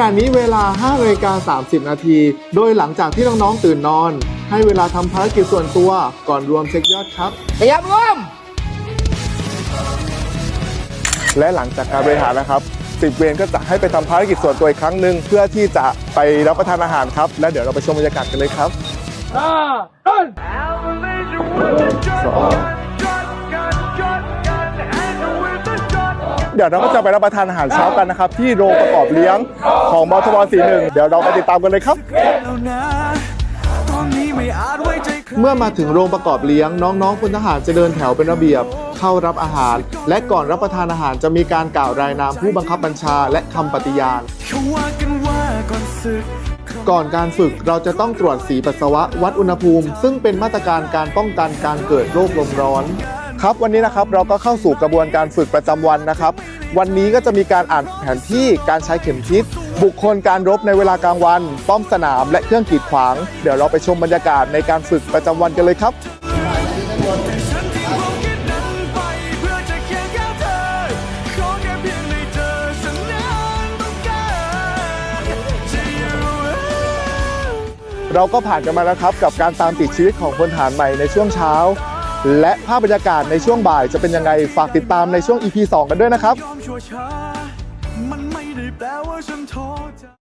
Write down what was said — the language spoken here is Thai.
ณะนี้เวลา5นาฬิกา30 นาที โดยหลังจากที่น้องๆตื่นนอน ให้เวลาทำภารกิจส่วนตัวก่อนรวมเช็คยอดครับพยายามร่วม และหลังจากการบริหารนะครับสิบเวรก็จะให้ไปทำภารกิจส่วนตัวอีกครั้งหนึ่งเพื่อที่จะไปรับประทานอาหารครับ และเดี๋ยวเราไปชมบรรยากาศกันเลยครับ เดี๋ยวเราก็จะไปรับประทานอาหารเช้ากันนะครับ ที่โรงประกอบเลี้ยงของมทบ41เดี๋ยวเราไปติดตามกันเลยครับ เมื่อมาถึงโรงประกอบเลี้ยงน้องๆพลทหารจะเดินแถวเป็นระเบียบ เข้ารับอาหาร และก่อนรับประทานอาหารจะมีการกล่าวรายนามผู้บังคับบัญชาและคำปฏิญาณ ก่อนการฝึกเราจะต้องตรวจสีปัสสาวะวัดอุณหภูมิ ซึ่งเป็นมาตรการการป้องกันการเกิดโรคลมร้อน ครับวันนี้นะครับเราก็เข้าสู่กระบวนการฝึกประจำวันนะครับ วันนี้ก็จะมีการอ่านแผนที่การใช้เข็มทิศ บุคคลการรบในเวลากลางวัน ป้อมสนามและเครื่องกีดขวาง เดี๋ยวเราไปชมบรรยากาศในการฝึกประจำวันกันเลยครับเรจะอยู่เราก็ผ่านกันมาแล้วครับกับการตามติดชีวิตของพลทหารใหม่ในช่วงเช้า และภาพบรรยากาศในช่วงบ่ายจะเป็นยังไงฝากติดตามในช่วง EP 2 กันด้วยนะครับ